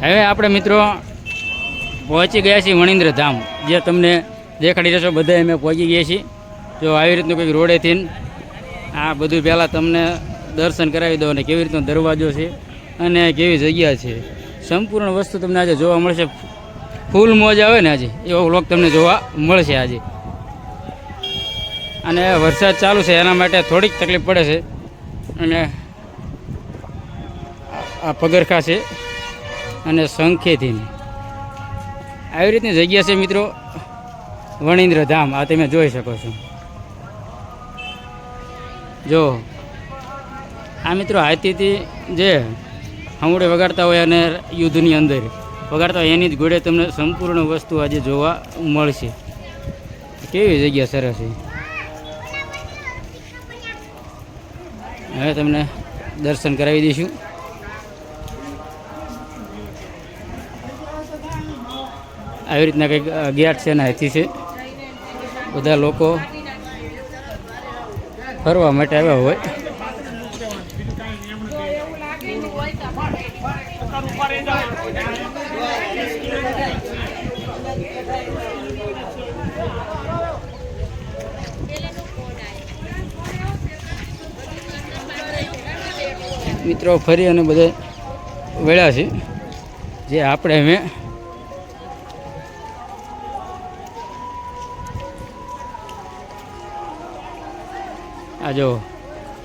હવે આપણે મિત્રો પહોંચી ગયા છીએ વણિન્દ્ર ધામ, જે તમને દેખાડી રહેશો બધા અમે પહોંચી ગયા છીએ. જો આવી રીતનું કંઈક રોડેથી આ બધું પહેલાં તમને દર્શન કરાવી દો અને કેવી રીતનો દરવાજો છે અને કેવી જગ્યા છે. સંપૂર્ણ વસ્તુ તમને આજે જોવા મળશે. ફૂલ મોજ આવે ને આજે. એવો વ્લોગ તમને જોવા મળશે આજે. અને વરસાદ ચાલુ છે, એના માટે થોડીક તકલીફ પડે છે. અને આ પગરખા છે. અને શંખેથી આવી રીતની જગ્યા છે મિત્રો. વણિન્દ્ર ધામ આ તમે જોઈ શકો છો. જો, આ મિત્રો હાથીથી જે હમુડે વગાડતા હોય અને યુદ્ધની અંદર વગાડતા હોય, એની જ ઘોડે તમને સંપૂર્ણ વસ્તુ આજે જોવા મળશે. કેવી જગ્યા સરસ છે. હવે તમને દર્શન કરાવી દઈશું. આવી રીતના કંઈક અગિયાર છે ને હેથી છે. બધા લોકો ફરવા માટે આવ્યા હોય. મિત્રો ફરી અને બધા વેળા છે. જે આપણે અમે આ જો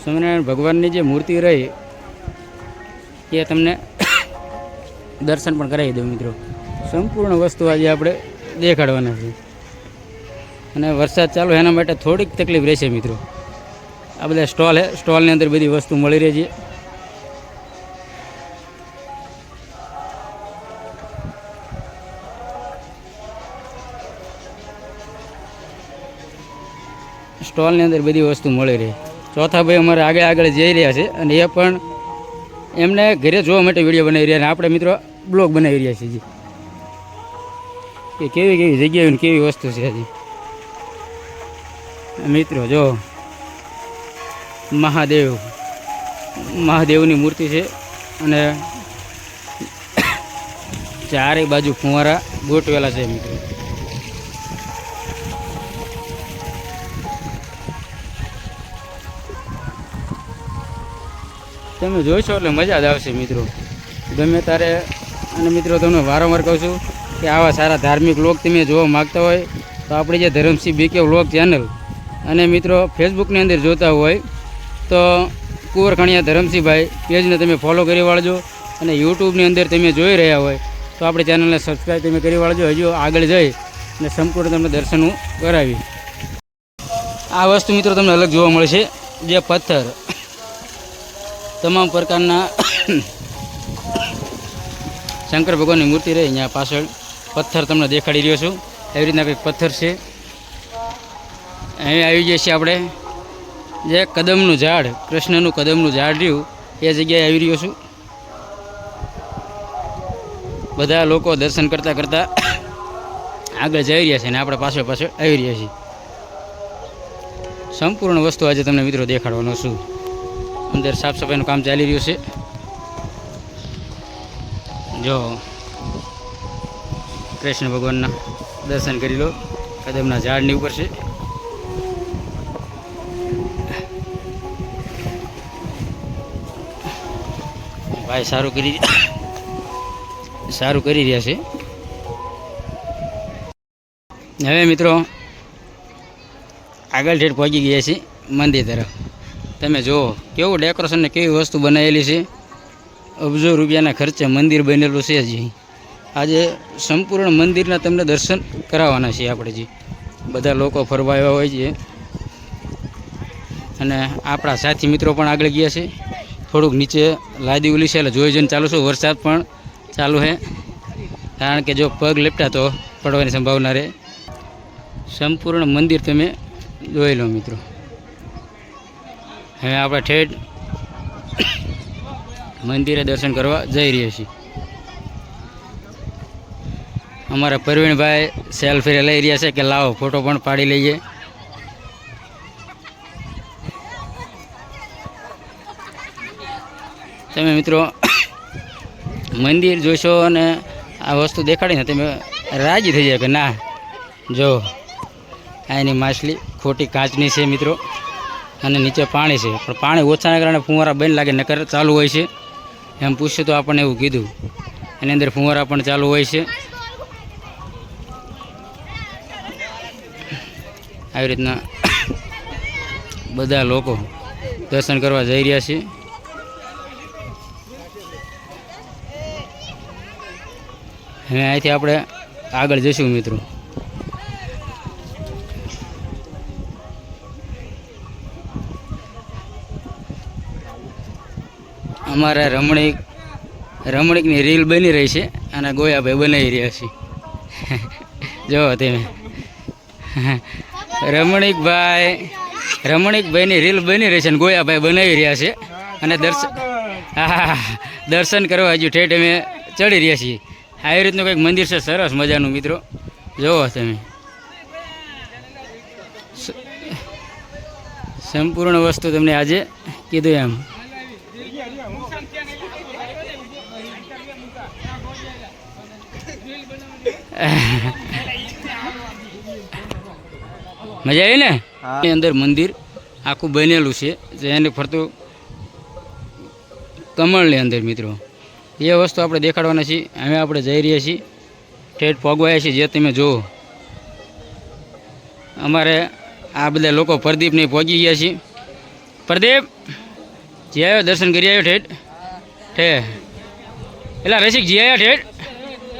સ્વામિનારાયણ ભગવાનની જે મૂર્તિ રહી, એ તમને દર્શન પણ કરાવી દઉં મિત્રો. સંપૂર્ણ વસ્તુ આજે આપણે દેખાડવાના છે અને વરસાદ ચાલુ એના માટે થોડીક તકલીફ રહેશે મિત્રો. આ બધા સ્ટોલ સ્ટોલની અંદર બધી વસ્તુ મળી રહે છે. સ્ટોલની અંદર બધી વસ્તુ મળી રહી. ચોથા ભાઈ અમારે આગળ આગળ જઈ રહ્યા છે અને એ પણ એમને ઘરે જોવા માટે વીડિયો બનાવી રહ્યા અને આપણે મિત્રો બ્લોગ બનાવી રહ્યા છીએ કે કેવી કેવી જગ્યાઓ ને કેવી વસ્તુ છે હજી મિત્રો જો, મહાદેવ, મહાદેવની મૂર્તિ છે અને ચારે બાજુ ફુવારા ગોઠવેલા છે મિત્રો. તમે જોઈશો એટલે મજા જ આવશે મિત્રો. ગમે ત્યારે, અને મિત્રો તમને વારંવાર કહું છું કે આવા સારા ધાર્મિક લોક તમે જોવા માગતા હોય, તો આપણી જે ધરમસિંહ બીકે વ્લોગ ચેનલ અને મિત્રો ફેસબુકની અંદર જોતા હોય, તો કુંવરખણિયા ધરમસિંહભાઈ પેજને તમે ફોલો કરી વાળજો અને યુટ્યુબની અંદર તમે જોઈ રહ્યા હોય, તો આપણી ચેનલને સબસ્ક્રાઈબ તમે કરી વાળજો. હજુ આગળ જઈ અને સંપૂર્ણ તમને દર્શન કરાવી આ વસ્તુ મિત્રો તમને અલગ જોવા મળશે. જે પથ્થર. તમામ પ્રકારના શંકર ભગવાનની મૂર્તિ રહી અહીંયા પાછળ. પથ્થર તમને દેખાડી રહ્યો છું. એવી રીતના કંઈક પથ્થર છે. અહીં આવી જઈએ છીએ આપણે. જે કદમનું ઝાડ, કૃષ્ણનું કદમનું ઝાડ રહ્યું, એ જગ્યાએ આવી રહ્યો છું. બધા લોકો દર્શન કરતાં કરતાં આગળ જઈ રહ્યા છે અને આપણે પાછળ પાછળ આવી રહ્યા છીએ. સંપૂર્ણ વસ્તુ આજે તમને મિત્રો દેખાડવાનો છું. અંદર સાફ સફાઈનું કામ ચાલી રહ્યું છે. જો, કૃષ્ણ ભગવાનના દર્શન કરી લો. કદમના ઝાડની ઉપર છે. ભાઈ સારું કરી સારું કરી રહ્યા છે. હવે મિત્રો, આગળ ઠેઠ પહોંચી ગયા છીએ મંદિર તરફ. તમે જુઓ, કેવું ડેકોરેશન ને કેવી વસ્તુ બનાવેલી છે? અબજો રૂપિયાના ખર્ચે મંદિર બનેલું છે જી. આજે સંપૂર્ણ મંદિરના તમને દર્શન કરાવવાના છીએ આપણે જી. બધા લોકો ફરવા આવ્યા હોય છે. અને આપણા સાથી મિત્રો પણ આગળ ગયા છે. થોડુંક નીચે લાદી ઉલી છે એટલે જોઈ જોઈને ચાલુ છું. વરસાદ પણ ચાલુ છે કારણ કે જો પગ લેપટા તો પડવાની સંભાવના રહે. સંપૂર્ણ મંદિર તમે જોઈ લો મિત્રો. હવે આપણે ઠેઠ મંદિરે દર્શન કરવા જઈ રહ્યા છીએ. અમારા પ્રવીણભાઈ સેલ્ફી લઈ રહ્યા છે કે લાવો ફોટો પણ પાડી લઈએ. તમે મિત્રો મંદિર જોશો અને આ વસ્તુ દેખાડીને તમે રાજી થઈ જાય કે ના, જો, આ એની માછલી ખોટી કાચની છે મિત્રો. અને નીચે પાણી છે. પણ પાણી ઓછાના કારણે ફુવારા બંધ લાગે, નકર ચાલુ હોય છે. એમ પૂછ્યું તો આપણને એવું કીધું. એની અંદર ફુવારા પણ ચાલુ હોય છે. આવી રીતના બધા લોકો દર્શન કરવા જઈ રહ્યા છે. હવે અહીંથી આપણે આગળ જઈશું મિત્રો. અમારે રમણીક, રમણીકની રીલ બની રહી છે અને ગોયાભાઈ બનાવી રહ્યા છે. જો તમે. રમણીકભાઈ, રમણીકભાઈની રીલ બની રહી છે અને ગોયાભાઈ બનાવી રહ્યા છે. અને દર્શન હા દર્શન કરવા હજુ ઠેઠ અમે ચડી રહ્યા છીએ. આવી રીતનું કંઈક મંદિર છે, સરસ મજાનું મિત્રો. જોવો તમે. સંપૂર્ણ વસ્તુ તમને આજે કીધું એમ. મજા આવી ને? એની અંદર મંદિર આખું બનેલું છે. એને ફરતું કમળની અંદર મિત્રો. એ વસ્તુ આપણે દેખાડવાના છીએ. અમે આપણે જઈ રહ્યા છીએ. ઠેઠ પગવાયા છીએ. જે તમે જુઓ. અમારે આ બધા લોકો પ્રદીપને પહોંચી ગયા છીએ. પ્રદીપ જી આવ્યો? દર્શન કરી આવ્યો ઠેઠ? ઠે. એટલે રસિક જી આવ્યા ઠેઠ?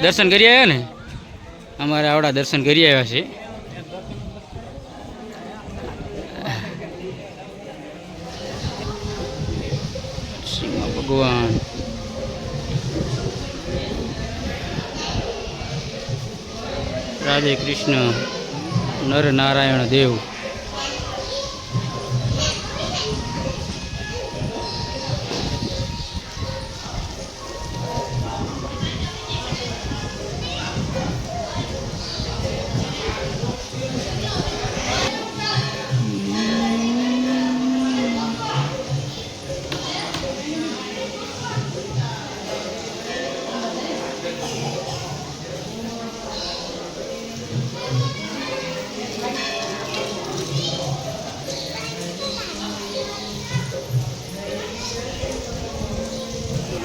દર્શન કરી આવ્યા ને? અમારે આવડા દર્શન કરી આવ્યા છે. ભગવાન. રાધે કૃષ્ણ નર નારાયણ દેવ.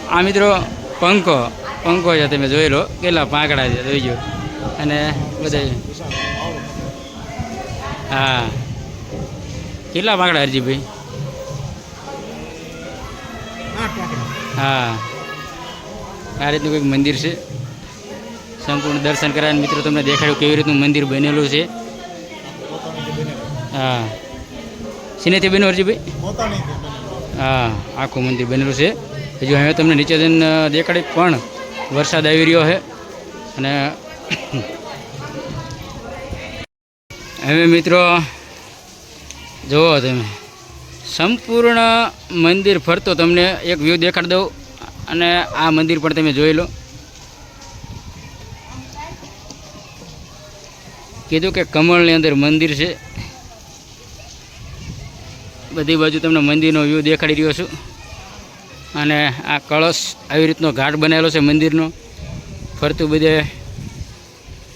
આ મિત્રો પંખો પંખો છે તમે જોઈ લો કેટલા પાંકડા છે જોઈજો અને બધા. હા. કેટલા પાંકડા હરજીભાઈ હા. આ રીતનું કંઈક મંદિર છે. સંપૂર્ણ દર્શન કરાવીને મિત્રો તમને દેખાડ્યું કેવી રીતનું મંદિર બનેલું છે. હા. સિનેથી બન્યું હરજીભાઈ હા આખું મંદિર બનેલું છે. હજુ હવે તમને નીચે જઈને દેખાડી પણ વરસાદ આવી રહ્યો છે. અને હવે મિત્રો, જુઓ તમે, સંપૂર્ણ મંદિર ફરતો તમને એક વ્યૂ દેખાડી દઉં, અને આ મંદિર પણ તમે જોઈ લો. કીધું કે કમળની અંદર મંદિર છે. બધી બાજુ તમને મંદિરનો વ્યૂ દેખાડી રહ્યો છું. અને આ કળશ આવી રીતનો ઘાટ બનેલો છે મંદિરનો. ફરતું બધે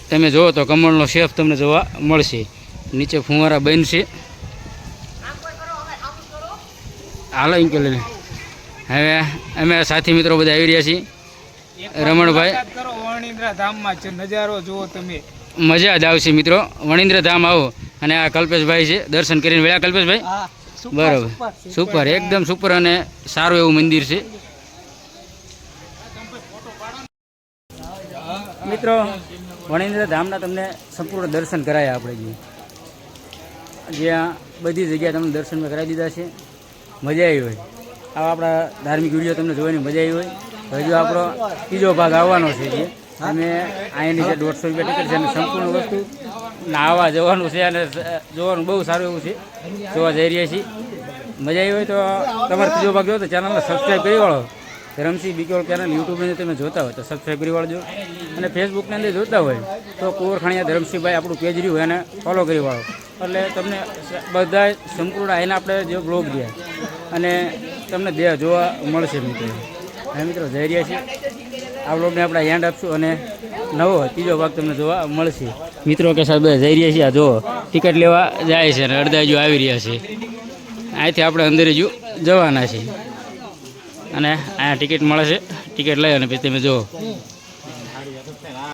તમે જુઓ તો કમળનો શેફ તમને જોવા મળશે. નીચે ફુવારા બનશે હાલો ઇંકેલ હવે અમે સાથી મિત્રો બધા આવી રહ્યા છીએ. રમણભાઈ. નજારો જુઓ તમે. મજા જ આવશે મિત્રો. વણિન્દ્ર ધામ આવો. અને આ કલ્પેશભાઈ છે. દર્શન કરીને વેળા કલ્પેશભાઈ? હા. બરોબર. સુપર એકદમ સુપર અને સારું એવું મંદિર છે. મિત્રો વણેન્દ્ર ધામના તમને સંપૂર્ણ દર્શન કરાયા આપણે જે. જ્યાં બધી જગ્યાએ તમને દર્શન કરાવી દીધા છે. મજા આવી હોય. આવા આપણા ધાર્મિક વીડિયો તમને જોવાની મજા આવી હોય. હજુ આપણો ત્રીજો ભાગ આવવાનો છે જે. અમે અહીંની જે દોઢસો રૂપિયા ટિકિટ છે અને સંપૂર્ણ વસ્તુ નાહવા જવાનું છે અને જોવાનું બહુ સારું એવું છે. જોવા જઈ રહ્યા છીએ. મજા આવી હોય તો તમારે ત્રીજો ભાગ જોવો તો ચેનલને સબસ્ક્રાઈબ કરી વાળો. રમસી બીકોલ ચેનલ યુટ્યુબની તમે જોતા હોય તો સબસ્ક્રાઈબ કરી વાળજો. અને ફેસબુકની અંદર જોતા હોય તો કુંવરખાણીયા ધરમસિંહભાઈ આપણું પેજ રહ્યું હોય એને ફોલો કરી વાળો. એટલે તમને બધા સંપૂર્ણ એના આપણે જે બ્લોગ રહ્યા. અને તમને દે જોવા મળશે મિત્રો. હા મિત્રો જઈ રહ્યા છીએ. આ બ્લોગને આપણે હેન્ડ આપશું અને નવો, ત્રીજો ભાગ તમને જોવા મળશે. મિત્રો કે સાહેબ જઈ રહ્યા છીએ. જુઓ ટિકિટ લેવા જાય છે અને અડધા હજુ આવી રહ્યા છે. અહીંથી આપણે અંદર જો જવાના છીએ. અને અહીંયા ટિકિટ મળે છે. ટિકિટ લઈ અને પછી તમે જુઓ.